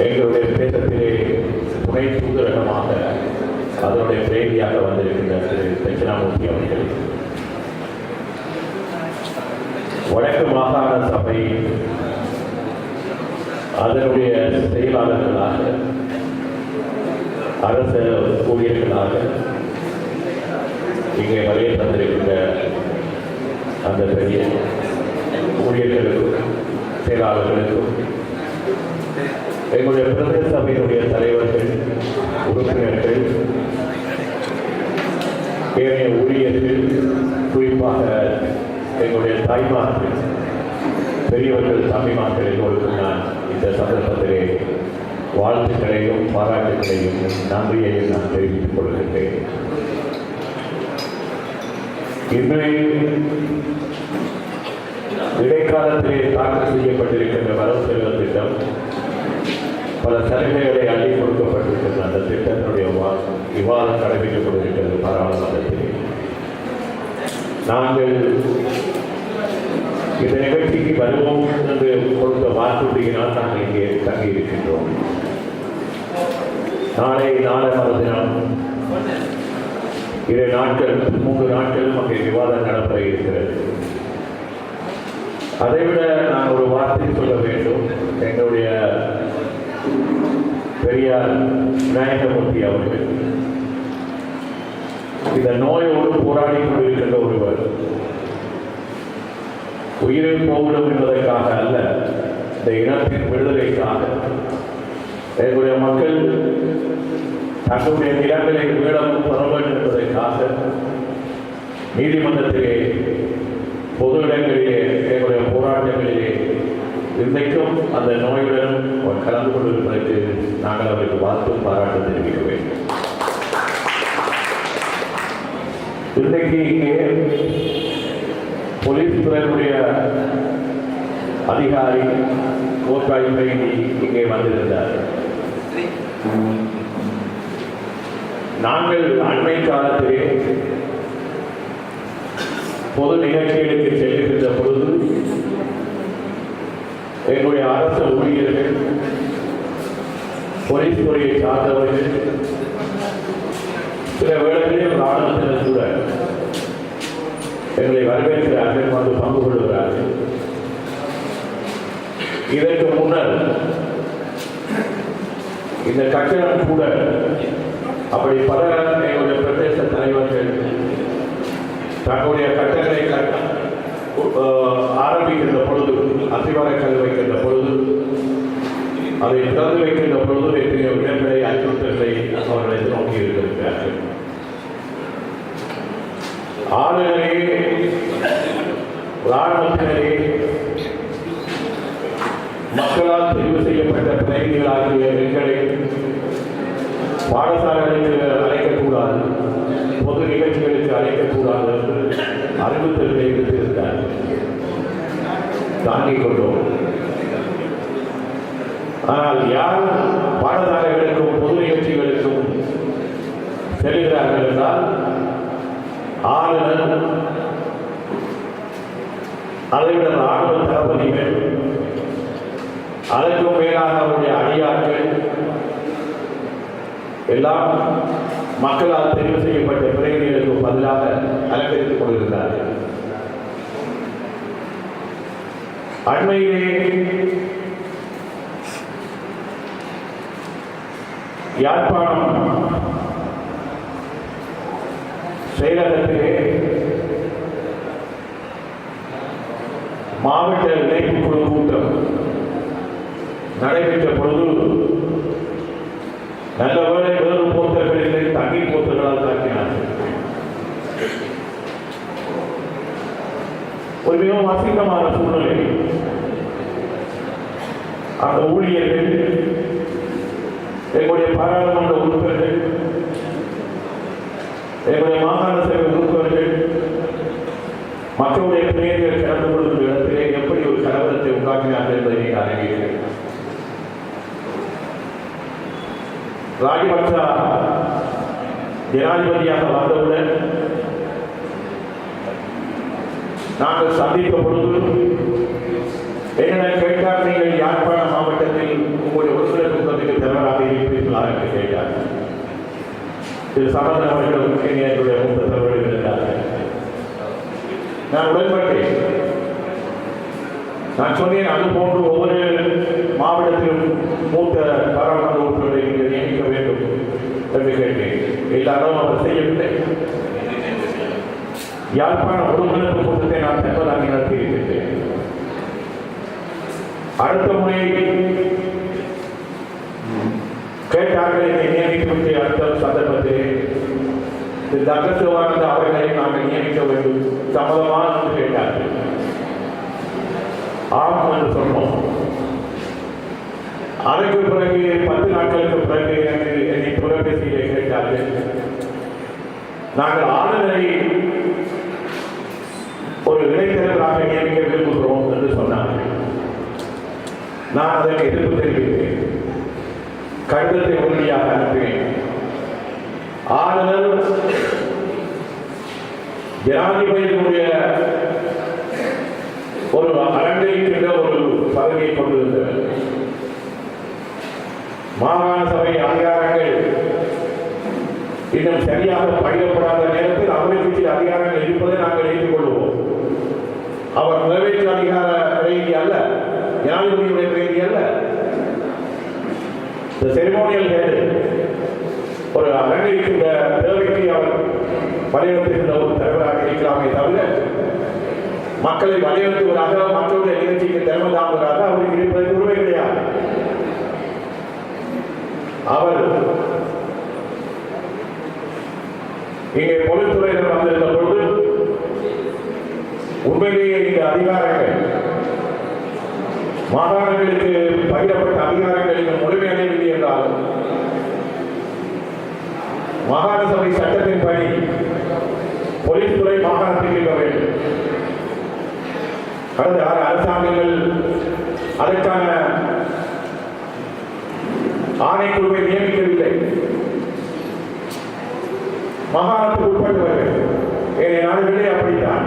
எங்களுடைய பேசத்திலே துணை தூதரகமாக அதனுடைய பிரேமியாக வந்திருக்கின்ற திரு தட்சிணாமூர்த்தி அவர்கள். வடக்கு மாகாண சபை அதனுடைய செயலாளர்களாக அரச ஊழியர்களாக இங்கே வரைய தந்திருக்கின்ற அந்த பெரிய ஊழியர்களுக்கும் செயலாளர்களுக்கும். எங்களுடைய பிரதேச சபையினுடைய தலைவர்கள் உறுப்பினர்கள் ஏனைய ஊழியர்கள் குறிப்பாக எங்களுடைய தாய்மார்கள் பெரியவர்கள் தம்பிமார்கள் எல்லோருக்கும் நான் இந்த சந்தர்ப்பத்திலே வாழ்த்துக்களையும் பாராட்டுகளையும் நன்றியையும் நான் தெரிவித்துக் கொள்கின்றேன். இன்றைய இடைக்காலத்திலே தாக்கல் செய்யப்பட்டிருக்கின்ற வரவு செலவு திட்டம் பல சலுகைகளை அள்ளி கொடுக்கப்பட்டிருக்கின்ற அந்த திட்டத்தினுடைய விவாதம் கடைபிடிக்கப்படுகின்றது பாராளுமன்றத்தில் நாங்கள் இந்த நிகழ்ச்சிக்கு வருவோம் என்று கொடுத்த வாக்குறுதியினால் நாங்கள் இங்கே தங்கியிருக்கின்றோம். நாளை நாளை மறுதினம் இரு நாட்கள் மூன்று நாட்களும் அங்கே விவாதம் நடைபெற இருக்கிறது. அதைவிட நான் ஒரு வார்த்தை சொல்ல வேண்டும். எங்களுடைய பெரியார் விநாயகமூர்த்தி அவர்கள். இந்த நோயோடு போராடி கொண்டிருக்கின்ற ஒருவர். உயிரை போகணும் என்பதற்காக அல்ல இந்த இனத்தின் விடுதலைக்காக. எங்களுடைய மக்கள் தங்களுடைய நிலங்களை மீளவும் பெற வேண்டும் என்பதற்காக நீதிமன்றத்திலே பொது இடங்களிலே எங்களுடைய இன்றைக்கும் அந்த நோயுடன் கலந்து கொண்டிருப்பதற்கு நாங்கள் அவருக்கு வாழ்த்து பாராட்டு தெரிவிக்க வேண்டும் இன்றைக்கு இங்கே போலீஸ் துறையினுடைய அதிகாரி கோத்தாய் இங்கே வந்திருந்தார். நாங்கள் அண்மை காலத்திலே பொது நிகழ்ச்சிகளுக்கு செல்லுகின்ற பொழுது எங்களுடைய அரசு ஊழியர்கள் போலீஸ் துறையை சார்ந்தவர்கள் சில வேளைகளில் ராணுவத்தினர் கூட எங்களை வரவேற்கிறார்கள் வந்து பங்கு கொள்கிறார்கள். இதற்கு முன்னர் இந்த கட்டணம் கூட அப்படி பல எங்களுடைய பிரதேச தலைவர்கள் தங்களுடைய கட்டங்களை கட்ட- ஆரம்பிக்கின்ற பொழுது அத்திவாரக்கல் வைக்கின்ற பொழுது அதை திறந்து வைக்கின்ற பொழுது எத்தனையோ இடங்களை அச்சுறுத்தல்களை அவர்களை நோக்கி இருக்கிறார்கள் ஆளுநரே ராணுவத்தினரே மக்களால் தெரிவு செய்யப்பட்ட பிரதிநிதிகளாகிய எங்களை பாடசாலைகளுக்கு அழைக்கக்கூடாது. பொது நிகழ்ச்சிகளுக்கு அழைக்கக்கூடாது என்று அறிவு விடுத்திருந்தார் தாங்கிக் கொண்டோம் ஆனால் யார் பாடசாலைகளுக்கும் பொது நிகழ்ச்சிகளுக்கும் செல்கிறார்கள் என்றால் ஆளுநர் அதைவிட ராணுவ தளபதிகள் அதற்கும் மேலாக அவருடைய அடியாட்கள் எல்லாம் மக்களால் தெரிவு செய்யப்பட்ட பிரேமிகளுக்கு பதிலாக அலங்கரித்துக் கொண்டிருந்தார்கள். அண்மையிலே யாழ்ப்பாணம் செயலகத்திலே மாவட்ட இணைப்பு குழு கூட்டம் நடைபெற்ற பொழுது நல்ல வேலை வேறு போத்தர்களிலே தங்கி போத்தர்களால் தாக்கினார்கள். ஒரு மிகவும் அசிங்கமான சூழ்நிலை. அந்த ஊழியர்கள் எங்களுடைய பாராளுமன்ற உறுப்பினர்கள் எங்களுடைய மாகாண சபை உறுப்பினர்கள் மக்களுடைய பிள்ளைகள் கலந்து கொள்ளும் இடத்திலே எப்படி ஒரு கலவரத்தை உண்டாக்கினார்கள் என்பதை நீங்கள் அறிவீர்கள். ராஜபக்ச ஜனாதிபதியாக வந்தவுடன் நாங்கள் சந்தித்த பொழுது என்னிடம் கேட்டார் நீங்கள் யாழ்ப்பாண மாவட்டத்தில் உங்களுடைய உறுப்பினர் கூட்டத்துக்கு தலைவராக இருப்பீர்களா என்று கேட்டார். திரு சம்பந்தன் அவர்களுக்கு என்னுடைய மூத்த தலைவர்கள் இருந்தார்கள். நான் உடன்பட்டேன். நான் சொன்னேன் அது போன்று ஒவ்வொரு மாவட்டத்திலும் மூத்த பாராளுமன்ற உறுப்பினர்களை என்று கேட்டேன். எல்லாரும் அவர் செய்யவில்லை. யாழ்ப்பாண ஒருங்கிணைப்பு கூட்டத்தை நான் தென்பதாக நடத்தியிருக்கின்றேன் அடுத்த முறை கேட்டார்கள் என்னை நியமித்து அடுத்த சந்தர்ப்பத்தில். திரு டாக்டர் சிவானந்த அவர்களை நாங்கள் நியமிக்க வேண்டும். சம்மதமாக என்று கேட்டார்கள். ஆம் என்று சொன்னோம். அதற்கு பிறகு பத்து நாட்களுக்கு பிறகு எனக்கு என்னை தொலைபேசியிலே கேட்டார்கள். நாங்கள் ஆளுநரை ஒரு இடைத்தரகராக நியமிக்க விரும்புகிறோம் என்று சொன்னார்கள். நான் அதற்கு எதிர்ப்பு தெரிவித்தேன். கடிதத்தை உறுதியாக அனுப்பினேன். ஆளுநர் ஜனாதிபதியினுடைய ஒரு அலங்கரிக்கின்ற ஒரு பதவியை கொண்டிருந்தவர். மாகாண சபை அதிகாரங்கள் இன்னும் சரியாக பகிரப்படாத நேரத்தில் அவருக்கு அதிகாரங்கள் இருப்பதை நாங்கள் ஏற்றுக்கொள்வோம் அவர் நிறைவேற்று அதிகார ரீதி அல்ல ஜனாதிபதியுடைய ரீதி அல்ல. இந்த செரிமோனியல் ஹெட் ஒரு அலங்கரிக்கின்ற தேவைக்கு அவர் வலியுறுத்துகின்ற ஒரு தலைவராக இருக்கலாமே தவிர மக்களை வலியுறுத்துவதாக மக்களுடைய நிகழ்ச்சிக்கு திறமை தாங்குவதாக அவருக்கு இருப்பதற்கு அவர் இங்கே பொதுத்துறையினர் வந்திருந்த பொழுது உண்மையிலேயே இந்த அதிகாரங்கள் மாகாணங்களுக்கு பகிரப்பட்ட அதிகாரங்கள் இன்னும் முழுமையடையவில்லை என்றாலும் மாகாண சபை சட்டத்தின்படி போலீஸ் துறை மாகாணத்தில் இருக்க வேண்டும். கடந்த ஆறு அரசாங்கங்கள் அதற்கான ஆணைக்குழுவை நியமிக்கவில்லை. மகாணத்துக்கு உட்பட்டவர்கள் ஏனைய நாடுகளே அப்படித்தான்.